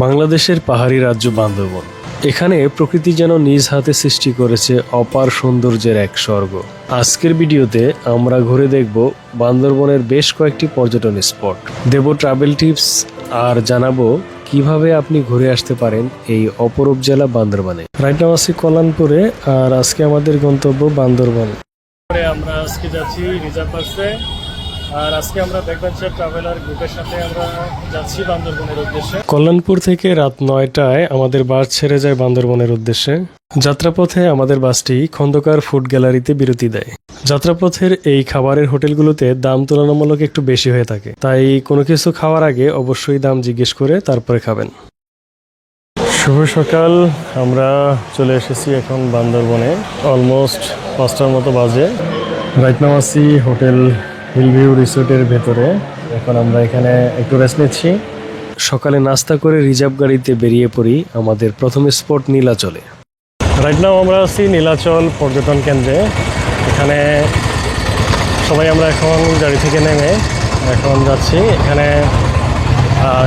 বাংলাদেশের পাহাড়ি রাজ্য বান্দরবন। এখানে প্রকৃতি যেন নিজ হাতে সৃষ্টি করেছে অপার সৌন্দর্যের এক স্বর্গ। আজকের ভিডিওতে আমরা ঘুরে দেখব বান্দরবনের বেশ কয়েকটি পর্যটন স্পট। দেব ট্রাভেল টিপস আর জানাব কীভাবে আপনি ঘুরে আসতে পারেন এই অপরূপ জেলা বান্দরবানে। রাইট নাও আছি কল্যাণপুরে আর আজকে আমাদের গন্তব্য বান্দরবন। আমরা আজকে যাচ্ছি রিজার্ভ আর আজকে আমরা ট্রাভেলার গ্রুপের সাথে আমরা যাচ্ছি বান্দরবনের উদ্দেশ্যে। কল্যাণপুর থেকে রাত নয়টায় আমাদের বাস ছেড়ে যায় বান্দরবনের উদ্দেশ্যে। যাত্রাপথে আমাদের বাসটি খন্দকার ফুড গ্যালারিতে বিরতি দেয়। যাত্রাপথের এই খাবারের হোটেলগুলোতে দাম তুলনামূলক একটু বেশি হয়ে থাকে। তাই কোনো কিছু খাওয়ার আগে অবশ্যই দাম জিজ্ঞেস করে তারপরে খাবেন। শুভ সকাল। আমরা চলে এসেছি এখন বান্দরবনে। অলমোস্ট পাঁচটার মতো বাজে। রাইট হোটেল হিলভিউ রিসোর্টের ভেতরে। এখন আমরা এখানে একটু রেস্ট নিচ্ছি। সকালে নাস্তা করে রিজার্ভ গাড়িতে বেরিয়ে পড়ি আমাদের প্রথম স্পট নীলাচলে। রাইট নাও আমরা আছি নীলাচল পর্যটন কেন্দ্রে। এখানে সবাই আমরা এখন গাড়ি থেকে নেমে এখন যাচ্ছি। এখানে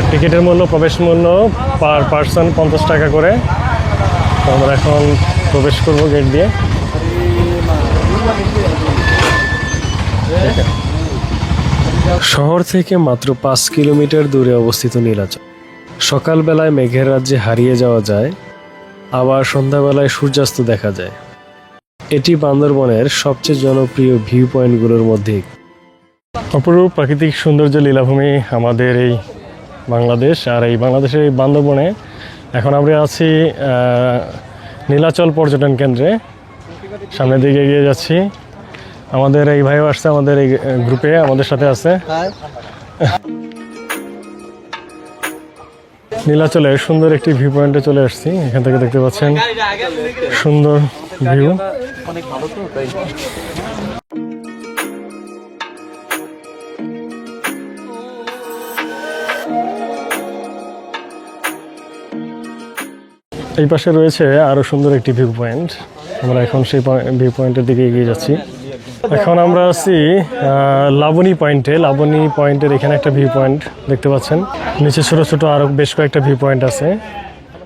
টিকিটের মূল্য প্রবেশ মূল্য পার পার্সন পঞ্চাশ টাকা করে। তো আমরা এখন প্রবেশ করব গেট দিয়ে। শহর থেকে মাত্র পাঁচ কিলোমিটার দূরে অবস্থিত নীলাচল। সকালবেলায় মেঘের রাজ্যে হারিয়ে যাওয়া যায়, আবার সন্ধ্যাবেলায় সূর্যাস্ত দেখা যায়। এটি বান্দরবনের সবচেয়ে জনপ্রিয় ভিউ পয়েন্টগুলোর মধ্যে অপরূপ প্রাকৃতিক সৌন্দর্য লীলাভূমি আমাদের এই বাংলাদেশ আর এই বাংলাদেশের এই বান্দরবনে। এখন আমরা আছি নীলাচল পর্যটন কেন্দ্রে। সামনের দিকে এগিয়ে যাচ্ছি। আমাদের এই ভাইও আসছে আমাদের এই গ্রুপে আমাদের সাথে আছে। নীলাচলের সুন্দর একটি ভিউ পয়েন্টে চলে আসছি। এখান থেকে দেখতে পাচ্ছেন সুন্দর ভিউ এই পাশে রয়েছে আরও সুন্দর একটি ভিউ পয়েন্ট আমরা এখন সেই ভিউ পয়েন্টের দিকে এগিয়ে যাচ্ছি। এখন আমরা আছি লাবণী পয়েন্টে। লাবণী পয়েন্টের এখানে একটা ভিউ পয়েন্ট দেখতে পাচ্ছেন। নিচে ছোটো ছোটো আরও বেশ কয়েকটা ভিউ পয়েন্ট আছে।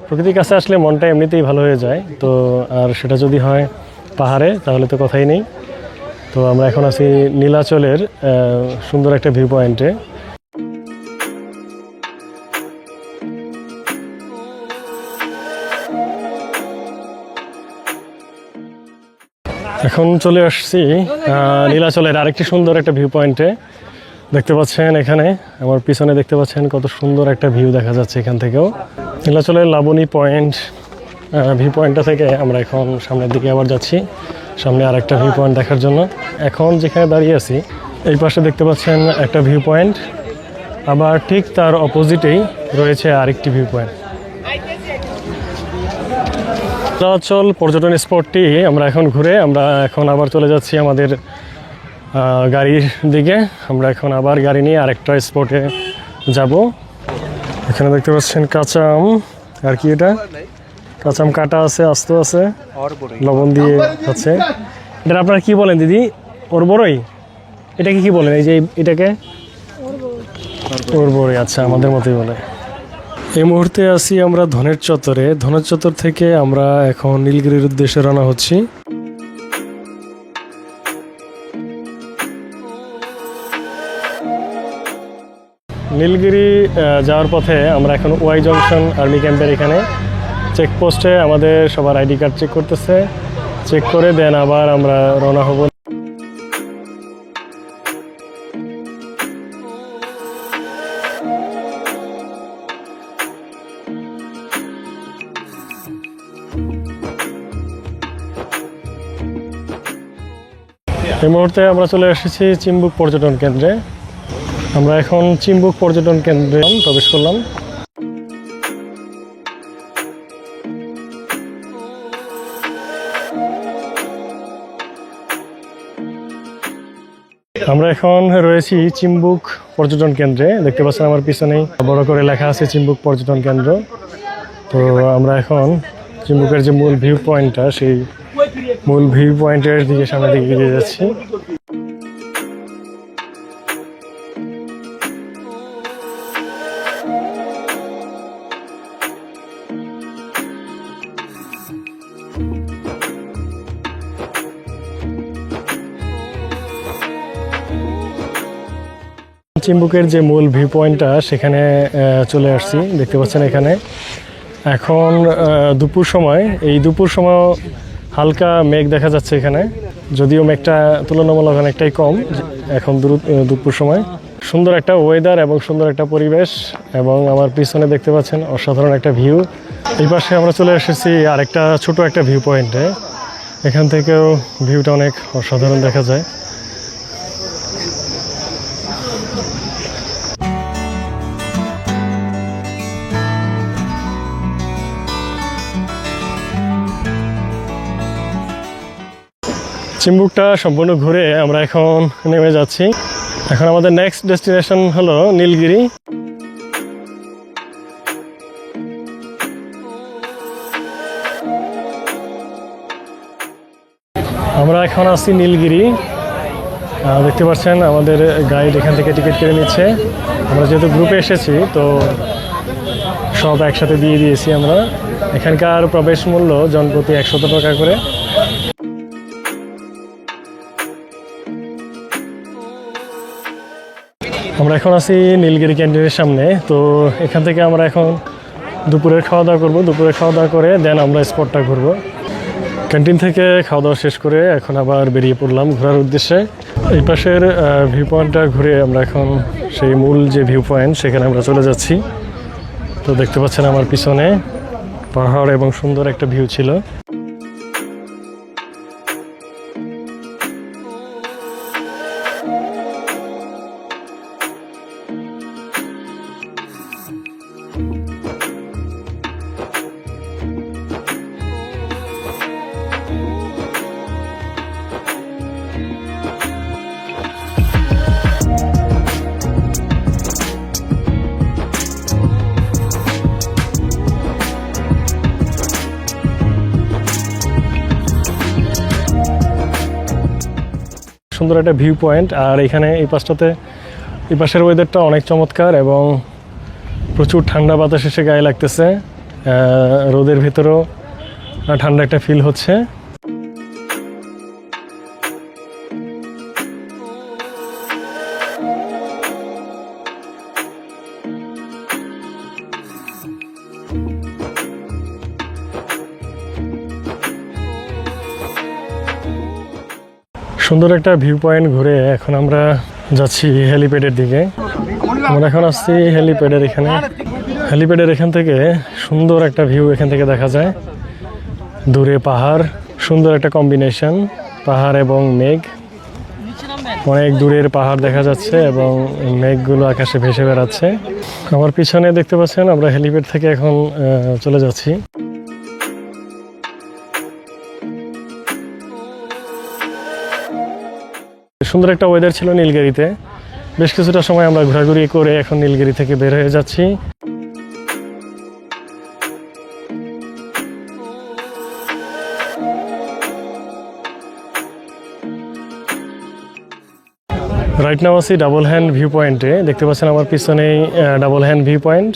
প্রকৃতির কাছে আসলে মনটা এমনিতেই ভালো হয়ে যায়। তো আর সেটা যদি হয় পাহাড়ে তাহলে তো কথাই নেই। তো আমরা এখন আছি নীলাচলের সুন্দর একটা ভিউ পয়েন্টে এখন চলে আসছি নীলাচলের আরেকটি সুন্দর একটা ভিউ পয়েন্টে দেখতে পাচ্ছেন এখানে, আমার পিছনে দেখতে পাচ্ছেন কত সুন্দর একটা ভিউ দেখা যাচ্ছে এখান থেকেও। নীলাচলের লাবণী পয়েন্ট ভিউ পয়েন্টটা থেকে আমরা এখন সামনের দিকে আবার যাচ্ছি, সামনে আরেকটা ভিউ পয়েন্ট দেখার জন্য। এখন যেখানে দাঁড়িয়ে আছি, এই পাশে দেখতে পাচ্ছেন একটা ভিউ পয়েন্ট আবার ঠিক তার অপোজিটেই রয়েছে আরেকটি ভিউ পয়েন্ট নীলাচল পর্যটন স্পটটি আমরা এখন ঘুরে আমরা এখন আবার চলে যাচ্ছি আমাদের গাড়ির দিকে। আমরা এখন আবার গাড়ি নিয়ে আরেকটা স্পটে যাব। এখানে দেখতে পাচ্ছেন কাঁচা আম আর কি এটা? কাঁচা আম কাটা আছে আস্ত আছে। লবণ দিয়ে আছে। এটা আপনারা কি বলেন দিদি? ওর বড়ই এটাকে কি বলেন? এই যে এটাকে? ওর বড়ই আচ্ছা আমাদের মতোই বলে। এই মুহূর্তে আছি আমরা ধনের চত্বরে। ধনের চত্বর থেকে আমরা এখন নীলগিরির উদ্দেশ্যে রওনা হচ্ছি। নীলগিরি যাওয়ার পথে আমরা এখন ওয়াই জংশন আর্মি ক্যাম্পের এখানে। চেকপোস্টে আমাদের সবার আইডি কার্ড চেক করতেছে। চেক করে দেন আবার আমরা রওনা হব এই মুহূর্তে আমরা চলে এসেছি চিম্বুক পর্যটন কেন্দ্রে। আমরা এখন চিম্বুক পর্যটন কেন্দ্রে প্রবেশ করলাম। আমরা এখন রয়েছি চিম্বুক পর্যটন কেন্দ্রে। দেখতে পাচ্ছেন আমার পিছনেই বড় করে লেখা আছে চিম্বুক পর্যটন কেন্দ্র। তো আমরা এখন চিম্বুকের যে মূল ভিউ পয়েন্টটা সেই মূল ভিউ পয়েন্টের দিকে সামনে দিকে এগিয়ে যাচ্ছি। চিম্বুকের যে মূল ভিউ পয়েন্টটা, সেখানে চলে আসছি। দেখতে পাচ্ছেন এখানে। এখন দুপুর সময়। এই দুপুর সময় হালকা মেঘ দেখা যাচ্ছে এখানে। যদিও মেঘটা তুলনামূলক অনেকটাই কম, এখন দুপুর সময়। সুন্দর একটা ওয়েদার এবং সুন্দর একটা পরিবেশ এবং আমার পিছনে দেখতে পাচ্ছেন অসাধারণ একটা ভিউ এই পাশে আমরা চলে এসেছি আরেকটা ছোট একটা ভিউ পয়েন্টে এখান থেকেও ভিউটা অনেক অসাধারণ দেখা যায়। চিম্বুকটা সম্পূর্ণ ঘুরে আমরা এখন নেমে যাচ্ছি। এখন আমাদের নেক্সট ডেস্টিনেশন হলো নীলগিরি। আমরা এখন আছি নীলগিরি। দেখতে পাচ্ছেন আমাদের গাইড এখান থেকে টিকিট কেটে নিচ্ছে। আমরা যেহেতু গ্রুপে এসেছি, তো সব একসাথে দিয়ে দিয়েছি আমরা। এখানকার প্রবেশ মূল্য জনপ্রতি একশত টাকা করে। আমরা এখন আছি নীলগিরি ক্যান্টিনের সামনে। তো এখান থেকে আমরা এখন দুপুরের খাওয়া দাওয়া করব। দুপুরে খাওয়া দাওয়া করে দেন আমরা স্পটটা ঘুরবো। ক্যান্টিন থেকে খাওয়া দাওয়া শেষ করে এখন আবার বেরিয়ে পড়লাম ঘোরার উদ্দেশ্যে। এই পাশের ভিউ পয়েন্টটা ঘুরে আমরা এখন সেই মূল যে ভিউ পয়েন্ট সেখানে আমরা চলে যাচ্ছি। তো দেখতে পাচ্ছেন আমার পিছনে পাহাড় এবং সুন্দর একটা ভিউ ছিল। সুন্দর একটা ভিউ পয়েন্ট আর এখানে এই পাশটাতে, এই পাশের ওয়েদারটা অনেক চমৎকার এবং প্রচুর ঠান্ডা বাতাস এসে গায়ে লাগতেছে। রোদের ভেতরেও ঠান্ডা একটা ফিল হচ্ছে। সুন্দর একটা ভিউ পয়েন্ট ঘুরে এখন আমরা যাচ্ছি হেলিপ্যাডের দিকে। আমরা এখন আসছি হেলিপ্যাডের এখানে। হেলিপ্যাডের এখান থেকে সুন্দর একটা ভিউ এখান থেকে দেখা যায়। দূরে পাহাড়, সুন্দর একটা কম্বিনেশন পাহাড় এবং মেঘ। অনেক দূরের পাহাড় দেখা যাচ্ছে এবং মেঘগুলো আকাশে ভেসে বেড়াচ্ছে। আমার পিছনে দেখতে পাচ্ছেন আমরা হেলিপ্যাড থেকে এখন চলে যাচ্ছি। সুন্দর একটা ওয়েদার ছিল নীলগিরিতে। বেশ কিছুটা সময় আমরা ঘোরাঘুরি করে এখন নীলগিরি থেকে বের হয়ে যাচ্ছি। রাইট নাও আছি ডাবল হ্যান্ড ভিউ পয়েন্টে দেখতে পাচ্ছেন আমার পিছনেই ডাবল হ্যান্ড ভিউ পয়েন্ট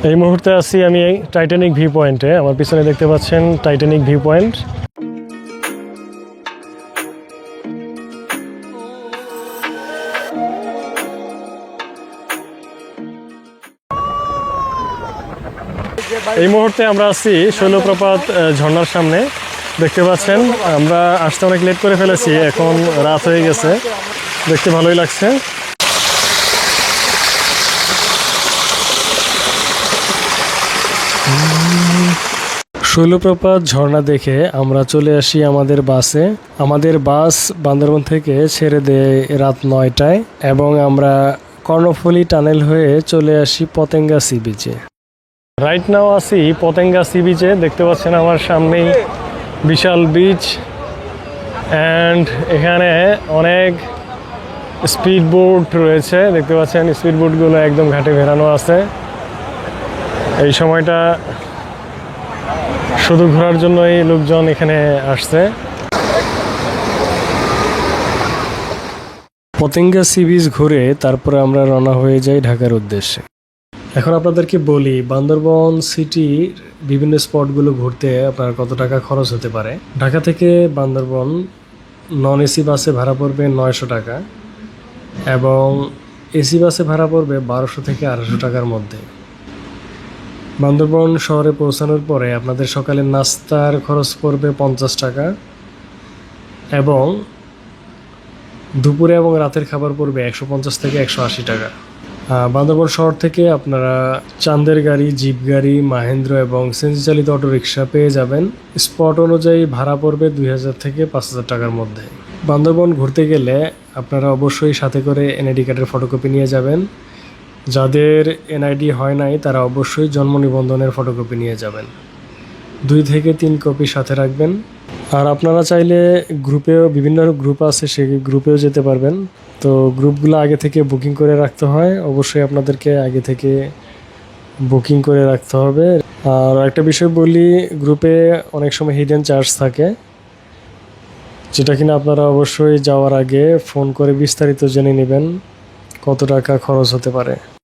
এই মুহূর্তে আছি আমি টাইটানিক ভিউ পয়েন্টে আমার পিছনে দেখতে পাচ্ছেন টাইটানিক ভিউ পয়েন্ট এই মুহূর্তে আমরা আছি শৈলপ্রপাত আহ, ঝর্ণার সামনে। দেখতে পাচ্ছেন আমরা আসতে অনেক লেট করে ফেলেছি এখন রাত হয়ে গেছে। দেখতে ভালোই লাগছে। শৈলপ্রপাত ঝর্ণা দেখে আমরা চলে আসি আমাদের বাসে। আমাদের বাস বান্দরবন থেকে ছেড়ে দেয় রাত নয়টায় এবং আমরা কর্ণফুলী টানেল হয়ে চলে আসি পতেঙ্গা সি বিচে। রাইট নাও আছি পতেঙ্গা সি বিচে, দেখতে পাচ্ছেন আমার সামনেই বিশাল বিচ অ্যান্ড এখানে অনেক স্পিড বোট রয়েছে, দেখতে পাচ্ছেন স্পিড বোটগুলো একদম ঘাটে ভেড়ানো আছে। এই সময়টা শুধু ঘোরার জন্যই লোকজন এখানে আসছে। পতেঙ্গা সি বিচ ঘুরে তারপরে আমরা রওনা হয়ে যাই ঢাকার উদ্দেশ্যে। এখন আপনাদেরকে বলি, বান্দরবন সিটির বিভিন্ন স্পটগুলো ঘুরতে আপনার কত টাকা খরচ হতে পারে? ঢাকা থেকে বান্দরবন নন এসি বাসে ভাড়া পড়বে নয়শো টাকা এবং এসি বাসে ভাড়া পড়বে বারোশো থেকে আড়াইশো টাকার মধ্যে। বান্দরবন শহরে পৌঁছানোর পরে আপনাদের সকালে নাস্তার খরচ পড়বে পঞ্চাশ টাকা এবং দুপুরে এবং রাতের খাবার পড়বে একশো পঞ্চাশ থেকে একশো আশি টাকা। বান্দরবন শহর থেকে আপনারা চান্দের গাড়ি, জিপ গাড়ি, মাহেন্দ্র এবং সিএনজি চালিত অটোরিকশা পেয়ে যাবেন। স্পট অনুযায়ী ভাড়া পড়বে দুই হাজার থেকে পাঁচ হাজার টাকার মধ্যে। বান্দরবন ঘুরতে গেলে আপনারা অবশ্যই সাথে করে এনআইডি কার্ডের ফটোকপি নিয়ে যাবেন। যাদের এনআইডি হয় নাই, তারা অবশ্যই জন্ম নিবন্ধনের ফটোকপি নিয়ে যাবেন। দুই থেকে তিন কপি সাথে রাখবেন। আর আপনারা চাইলে গ্রুপেও বিভিন্ন গ্রুপ আছে, সেই গ্রুপেও যেতে পারবেন। তো গ্রুপগুলো আগে থেকে বুকিং করে রাখতে হয়। অবশ্যই আপনাদেরকে আগে থেকে বুকিং করে রাখতে হবে। আর একটা বিষয় বলি গ্রুপে অনেক সময় হিডেন চার্জ থাকে। যেটা কিনা আপনারা অবশ্যই যাওয়ার আগে ফোন করে বিস্তারিত জেনে নেবেন, কত টাকা খরচ হতে পারে।